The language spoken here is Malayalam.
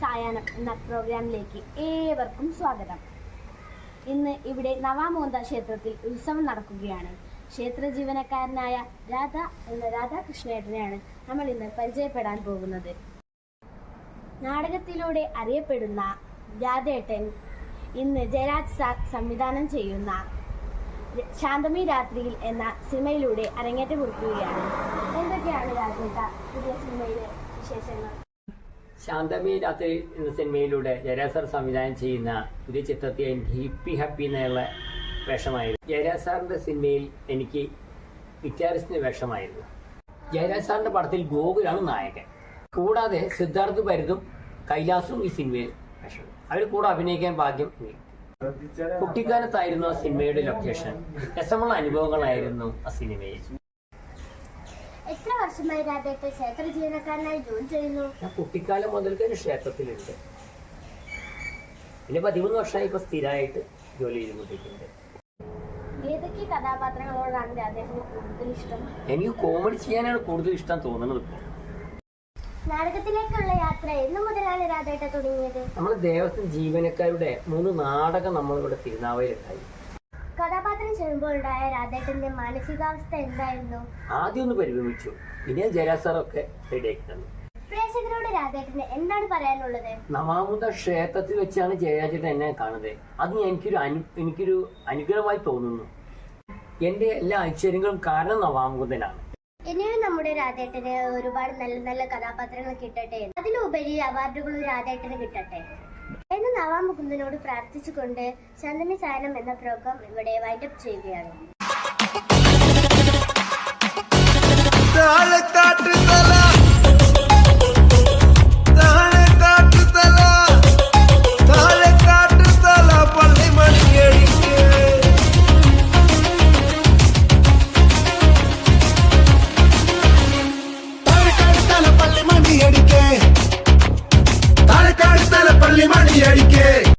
സായാഹ്നം എന്ന പ്രോഗ്രാമിലേക്ക് ഏവർക്കും സ്വാഗതം. ഇന്ന് ഇവിടെ നവാമോന്ത ക്ഷേത്രത്തിൽ ഉത്സവം നടക്കുകയാണ്. ക്ഷേത്ര ജീവനക്കാരനായ രാധ എന്ന രാധാകൃഷ്ണേട്ടനെയാണ് നമ്മൾ ഇന്ന് പരിചയപ്പെടാൻ പോകുന്നത്. നാടകത്തിലൂടെ അറിയപ്പെടുന്ന രാധേട്ടൻ ഇന്ന് ജയരാജ് സാർ സംവിധാനം ചെയ്യുന്ന ശാന്തമി രാത്രിയിൽ എന്ന സിനിമയിലൂടെ അരങ്ങേറ്റം കുറിക്കുകയാണ്. എന്തൊക്കെയാണ് രാധേട്ട പുതിയ സിനിമയിലെ വിശേഷങ്ങൾ? ശാന്തമി രാത്രി എന്ന സിനിമയിലൂടെ ജയരാസർ സാർ സംവിധാനം ചെയ്യുന്ന പുതിയ ചിത്രത്തെ എനിക്ക് ഹിപ്പി ഹാപ്പി എന്നുള്ള വേഷമായിരുന്നു. ജയരാജ് സാറിന്റെ സിനിമയിൽ എനിക്ക് ഗിറ്റാറിസ്റ്റിന്റെ വേഷമായിരുന്നു. ജയരാജ് സാറിന്റെ പടത്തിൽ ഗോകുലാണ് നായകൻ. കൂടാതെ സിദ്ധാർത്ഥ് ഭരതും കൈലാസും ഈ സിനിമയിൽ വേഷം അവർ കൂടെ അഭിനയിക്കാൻ ഭാഗ്യം കുട്ടിക്കാലത്തായിരുന്നു ആ സിനിമയുടെ ലൊക്കേഷൻ രസമുള്ള അനുഭവങ്ങളായിരുന്നു ആ സിനിമയിൽ. എത്ര വർഷമായി രാധേട്ട ക്ഷേത്ര ജീവനക്കാരനായി ജോലി ചെയ്യുന്നു? ഞാൻ കുട്ടിക്കാലം മുതൽക്ക് ഒരു ക്ഷേത്രത്തിലുണ്ട്. പിന്നെ പതിമൂന്ന് വർഷമായി ഇപ്പൊ സ്ഥിരമായിട്ട് ജോലി ചെയ്തുകൊണ്ടിരിക്കുന്നുണ്ട്. ഏതൊക്കെ കഥാപാത്രങ്ങളോടാണ് അദ്ദേഹത്തിന് കൂടുതൽ ഇഷ്ടം? എനിക്ക് കോമഡി ചെയ്യാനാണ് കൂടുതൽ ഇഷ്ടം തോന്നുന്നത് ഇപ്പോൾ നാടകത്തിലേക്കുള്ള യാത്ര എന്നു മുതലാണ് രാധേട്ട തുടങ്ങിയത്. നമ്മൾ ദേവസ്വം ജീവനക്കാരുടെ മൂന്ന് നാടകം നമ്മളിവിടെ തിരുനാവയിലുണ്ടായി. കഥാപാത്രം ചെയ്യുമ്പോൾ ഉണ്ടായ രാധേട്ടന്റെ മാനസികാവസ്ഥ എന്തായിരുന്നു? ആദ്യം ഒന്ന് പരിഭ്രമിച്ചു. പിന്നെ ജലാസറൊക്കെ സാറൊക്കെ റെഡിയാക്കി തന്നു. പ്രേക്ഷകരോട് രാധേട്ടന് എന്താണ് പറയാനുള്ളത്? നവാമുദ ക്ഷേത്രത്തിൽ വെച്ചാണ് ജയരാജേട്ടൻ എന്നെ കാണുന്നത്. അത് എനിക്കൊരു അനു എനിക്കൊരു അനുഗ്രഹമായി തോന്നുന്നു. എന്റെ എല്ലാ ഐശ്വര്യങ്ങളും കാരണം നവാമുദനാണ്. ഇനിയും നമ്മുടെ രാധേട്ടന് ഒരുപാട് നല്ല നല്ല കഥാപാത്രങ്ങൾ കിട്ടട്ടെ അതിലുപരി അവാർഡുകളും രാധേട്ടന് കിട്ടട്ടെ. എന്ന് നവാമുകുന്ദനോട് പ്രാർത്ഥിച്ചുകൊണ്ട് ചന്ദന സായനം എന്ന പ്രോഗ്രാം ഇവിടെ വൈൻഡപ്പ് ചെയ്യുകയാണ്. சொல்லி மணி அடிக்கே.